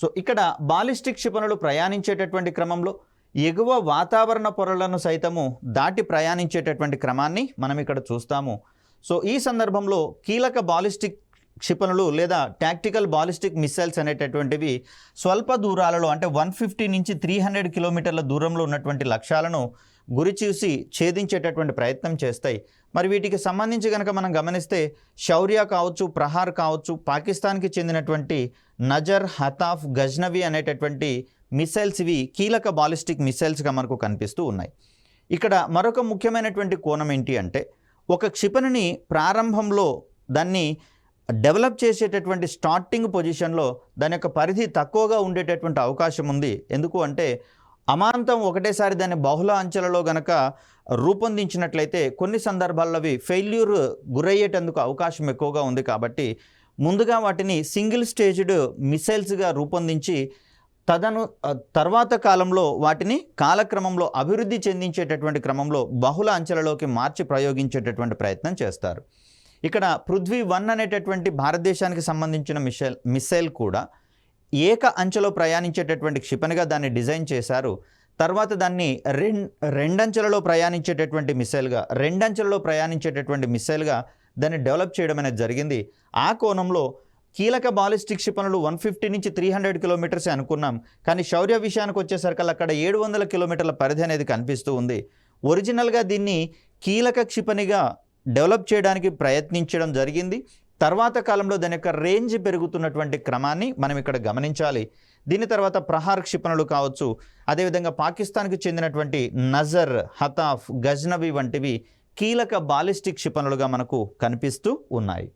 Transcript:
So ఇక్కడ ballistic క్షిపణులు ప్రయాణించేటటువంటి క్రమంలో ఎగువ వాతావరణ పొరలను సైతము దాటి ప్రయాణించేటటువంటి క్రమాన్ని మనం ఇక్కడ చూస్తాము. సో ఈ సందర్భంలో కీలక బాలిస్టిక్ క్షిపణులు లేదా టాక్టికల్ బాలిస్టిక్ మిసైల్స్ అనేటటువంటివి స్వల్ప దూరాలలో అంటే వన్ ఫిఫ్టీ నుంచి త్రీ హండ్రెడ్ కిలోమీటర్ల దూరంలో ఉన్నటువంటి లక్ష్యాలను గురి చూసి ఛేదించేటటువంటి ప్రయత్నం చేస్తాయి. మరి వీటికి సంబంధించి కనుక మనం గమనిస్తే శౌర్య కావచ్చు ప్రహార్ కావచ్చు పాకిస్తాన్కి చెందినటువంటి నజర్ హతాఫ్ గజ్నవి అనేటటువంటి మిసైల్స్ ఇవి కీలక బాలిస్టిక్ మిసైల్స్గా మనకు కనిపిస్తూ ఉన్నాయి. ఇక్కడ మరొక ముఖ్యమైనటువంటి కోణం ఏంటి అంటే ఒక క్షిపణిని ప్రారంభంలో దాన్ని డెవలప్ చేసేటటువంటి స్టార్టింగ్ పొజిషన్లో దాని యొక్క పరిధి తక్కువగా ఉండేటటువంటి అవకాశం ఉంది. ఎందుకు అంటే అమాంతం ఒకటేసారి దాన్ని బహుళ అంచెలలో గనక రూపొందించినట్లయితే కొన్ని సందర్భాల్లో అవి ఫెయిల్యూర్ గురయ్యేటందుకు అవకాశం ఎక్కువగా ఉంది కాబట్టి ముందుగా వాటిని సింగిల్ స్టేజ్డ్ మిసైల్స్గా రూపొందించి తదను తర్వాత కాలంలో వాటిని కాలక్రమంలో అభివృద్ధి చెందించేటటువంటి క్రమంలో బహుళ అంచెలలోకి మార్చి ప్రయోగించేటటువంటి ప్రయత్నం చేస్తారు. ఇక్కడ పృథ్వీ వన్ అనేటటువంటి భారతదేశానికి సంబంధించిన మిసైల్ మిసైల్ కూడా ఏక అంచెలో ప్రయాణించేటటువంటి క్షిపణిగా దాన్ని డిజైన్ చేశారు. తర్వాత దాన్ని రెం రెండంచెలలో ప్రయాణించేటటువంటి మిసైల్గా రెండంచెలలో ప్రయాణించేటటువంటి మిసైల్గా దాన్ని డెవలప్ చేయడం అనేది జరిగింది. ఆ కోణంలో కీలక బాలిస్టిక్ క్షిపణులు వన్ ఫిఫ్టీ నుంచి త్రీ హండ్రెడ్ కిలోమీటర్స్ అనుకున్నాం. కానీ శౌర్య విషయానికి వచ్చేసరికి అక్కడ ఏడు వందల కిలోమీటర్ల పరిధి అనేది కనిపిస్తూ ఉంది. ఒరిజినల్గా దీన్ని కీలక క్షిపణిగా డెవలప్ చేయడానికి ప్రయత్నించడం జరిగింది. తర్వాత కాలంలో దాని యొక్క రేంజ్ పెరుగుతున్నటువంటి క్రమాన్ని మనం ఇక్కడ గమనించాలి. దీని తర్వాత ప్రహార్ క్షిపణులు కావచ్చు అదేవిధంగా పాకిస్తాన్కి చెందినటువంటి నజర్ హతాఫ్ గజ్నవి వంటివి కీలక బాలిస్టిక్ క్షిపణులుగా మనకు కనిపిస్తూ ఉన్నాయి.